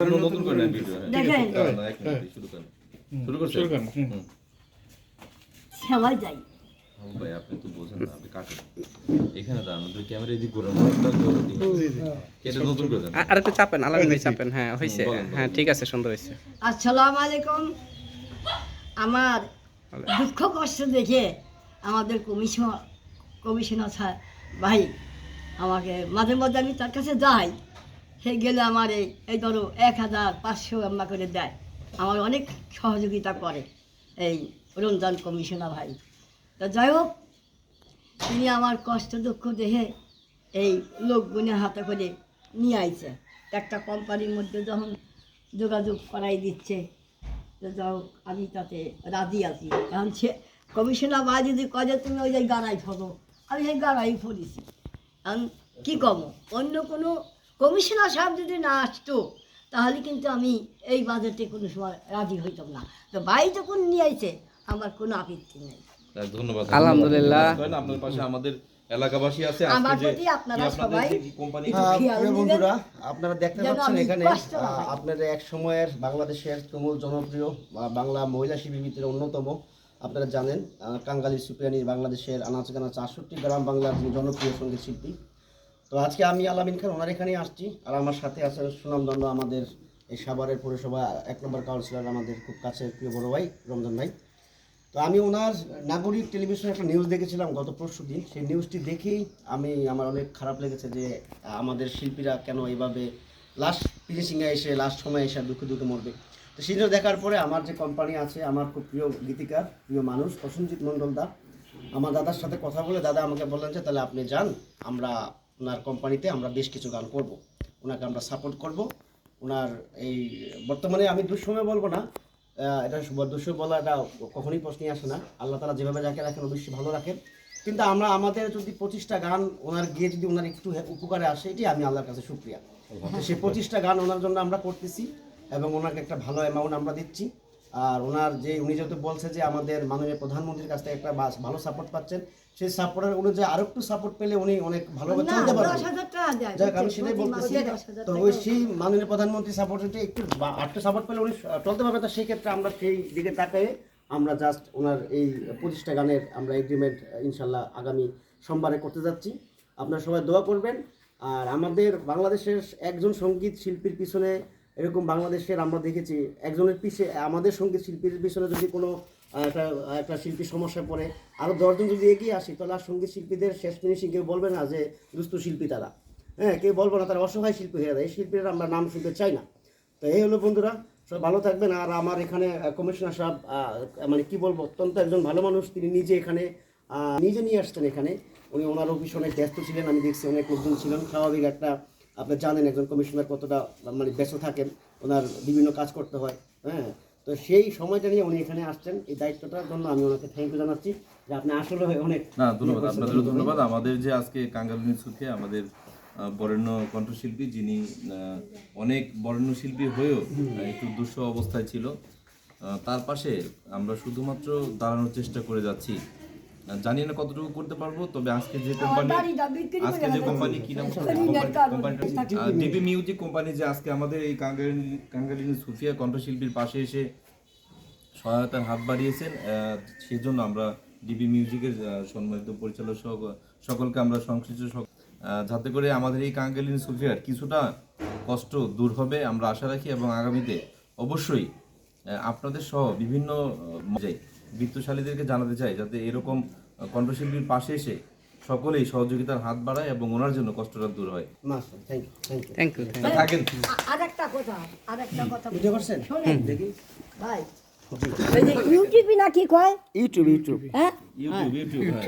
নতুন করে ভিডিও হ্যাঁ। দেখেন। দাঁড়ান, দাঁড়ান, এক মিনিট, শুরু করেন। শুরু করছেন? শুরু করেন, হুম। হুম। যাই। ভাই আপনি তো বোঝেন না আপনি কাটেন। এখানে দাঁড়ান দুই ক্যামেরা এদিক করে মুখটা করে দিন। এটা নতুন করে দেন। আর একটু চাপেন আলামিন ভাই চাপেন হ্যাঁ হয়েছে। বলেন, বলেন। হ্যাঁ ঠিক আছে সুন্দর হয়েছে। আসসালামু আলাইকুম। আমার দুঃখ কষ্ট দেখে আমাদের কমিশন কমিশনার ভাই আমাকে মাঝে মাঝে আমি তার কাছে যাই। সে গেলে আমার, এই ধরো এক হাজার পাঁচশো আম্মা করে দেয়। আমার অনেক সহযোগিতা করে এই রমজান কমিশনার ভাই। তা যাই হোক, তিনি আমার কষ্ট দুঃখ দেখে এই লোকগুনে হাতে করে নিয়ে আইছে। একটা কোম্পানির মধ্যে যখন যোগাযোগ করাই দিচ্ছে, তো যাও আমি তাতে রাজি আছি। এখন সে কমিশনার বা যদি কয়ে তুমি ওই যে গাড়াই ফটো আমি সেই গাড়াই ফরিছি এখন কী কম, অন্য কোনো কমিশনার সাহেব যদি না আসতো তাহলে কিন্তু আমি এই বাজেটে কোনো সময় রাজি হইতাম না। তো ভাই যখন নিয়ে আইছে আমার কোনো আপত্তি নেই। ধন্যবাদ। আলহামদুলিল্লাহ। আপনার পাশে আমাদের এলাকাবাসী আছে আপনারা হ্যাঁ। বন্ধুরা আপনারা দেখতে পাচ্ছেন এখানে। আপনাদের এক সময়ের বাংলাদেশের তুমুল জনপ্রিয় বা বাংলা মহিলা ভিতরে অন্যতম আপনারা জানেন কাঙ্গালি সুপিয়ানি বাংলাদেশের আনাচে কানা চারষট্টি গ্রাম বাংলার জনপ্রিয় সংগীত শিল্পী তো আজকে আমি আলামিন খান, ওনার এখানেই আসছি। আর আমার সাথে আছে সুনামদণ্ড আমাদের এই সাভারের পৌরসভা, এক নম্বর কাউন্সিলর আমাদের খুব কাছের প্রিয় বড় ভাই রমজান ভাই। তো আমি ওনার নাগরিক টেলিভিশনে একটা নিউজ দেখেছিলাম গত পরশু দিন। সেই নিউজটি দেখেই আমি, আমার অনেক খারাপ লেগেছে যে, আমাদের শিল্পীরা কেন এইভাবে লাস্ট ফিনিশিংয়ে এসে লাস্ট সময় এসে দুঃখে দুঃখে মরবে। তো সেটা দেখার পরে আমার যে কোম্পানি আছে, আমার খুব প্রিয় গীতিকার, প্রিয় মানুষ প্রসেনজিৎ মণ্ডল দা আমার দাদার সাথে কথা বলে দাদা আমাকে বললেন যে, তাহলে আপনি যান, আমরা ওনার কোম্পানিতে আমরা বেশ কিছু গান করব। ওনাকে আমরা সাপোর্ট করব। ওনার এই বর্তমানে আমি দুঃসময় বলব না এটা দুশো বলা এটা কখনোই প্রশ্নই আসে না। আল্লাহ তালা যেভাবে যাকে রাখেন অবশ্যই ভালো রাখেন। কিন্তু আমরা আমাদের যদি পঁচিশটা গান ওনার গিয়ে যদি ওনার একটু উপকারে আসে এটি আমি আল্লাহর কাছে শুক্রিয়া। তো সেই পঁচিশটা গান ওনার জন্য আমরা করতেছি এবং ওনাকে একটা ভালো অ্যামাউন্ট আমরা দিচ্ছি। আর ওনার যে উনি যেহেতু বলছে যে আমাদের মাননীয় প্রধানমন্ত্রীর কাছ থেকে একটা বাস- ভালো সাপোর্ট পাচ্ছেন সেই সাপোর্টের অনুযায়ী আরও একটু সাপোর্ট পেলে উনি অনেক ভালোভাবে না চলতে পারবেন। যাক আমি সেটাই বলতেছি। তো ওই সেই মাননীয় প্রধানমন্ত্রী সাপোর্টে একটু আরেকটু সাপোর্ট পেলে উনি চলতে পারবে তো সেই ক্ষেত্রে আমরা সেই দিকে তাকায়ে আমরা জাস্ট ওনার এই পঁচিশটা গানের আমরা এগ্রিমেন্ট ইনশাল্লাহ আগামী সোমবারে করতে যাচ্ছি। আপনারা সবাই দোয়া করবেন। আর আমাদের বাংলাদেশের একজন সংগীত শিল্পীর পিছনে এরকম বাংলাদেশের আমরা দেখেছি, একজনের পিছে, আমাদের সংগীত শিল্পীর পিছনে যদি কোনো একটা একটা শিল্পী সমস্যা পড়ে আরও দশজন যদি এগিয়ে আসি, তাহলে আর সংগীত শিল্পীদের শেষ ফিনিশিং কেউ বলবে না যে দুস্থ শিল্পী তারা। হ্যাঁ কেউ বলব না তারা অসহায় শিল্পী হয়ে যায় এই শিল্পীরা আমরা নাম শুনতে চাই না। তো এই হলো বন্ধুরা সব ভালো থাকবেন। আর আমার এখানে কমিশনার সাহেব মানে কি বলব, অত্যন্ত একজন ভালো মানুষ, তিনি নিজে এখানে নিজে নিয়ে আসছেন এখানে। উনি ওনার অফিস অনেক ব্যস্ত ছিলেন, আমি দেখছি অনেক লোকজন ছিলেন। স্বাভাবিক একটা আপনি জানেন একজন কমিশনার কতটা মানে ব্যস্ত থাকেন ওনার বিভিন্ন কাজ করতে হয় হ্যাঁ? তো সেই সময়টা নিয়ে উনি এখানে আসছেন এই দায়িত্বটার জন্য আমি ওনাকে থ্যাংক ইউ জানাচ্ছি যে আপনি আসলে অনেক না ধন্যবাদ আপনাদেরও ধন্যবাদ। আমাদের যে আজকে কাঙ্গালিনী সুখে আমাদের বরেণ্য কণ্ঠশিল্পী যিনি অনেক বরেণ্য শিল্পী হয়েও একটু দুঃস্থ অবস্থায় ছিল। তার পাশে আমরা শুধুমাত্র দাঁড়ানোর চেষ্টা করে যাচ্ছি। জানি না কতটুকু করতে পারব তবে আজকে যে কোম্পানি আজকে যে কোম্পানি কি নাম? ডিবি মিউজিক কোম্পানি যে আজকে আমাদের এই কাঙ্গালিনী কাঙ্গালিনী সুফিয়া কণ্ঠশিল্পীর পাশে এসে সহায়তার হাত বাড়িয়েছেন। সেজন্য আমরা ডিবি মিউজিকের সম্মানিত পরিচালক সহ সকলকে আমরা সংশ্লিষ্ট যাতে করে আমাদের এই কাঙ্গালিন সুফিয়ার কিছুটা কষ্ট দূর হবে আমরা আশা রাখি এবং আগামীতে অবশ্যই আপনাদের সহ বিভিন্ন বৃত্তশালীদেরকে জানাতে চাই যাতে এরকম কণ্ঠশিল্পীর পাশে এসে সকলেই সহযোগিতার হাত বাড়ায় এবং ওনার জন্য কষ্টটা দূর হয়। Thank you thank you thank you তা থাকেন। আরেকটা কথা আরেকটা কথা ভিডিও করছেন? দেখি। ভাই ইউটিউবে নাকি কয়? YouTube YouTube. হ্যাঁ? ইউটিউব ইউটিউব হ্যাঁ।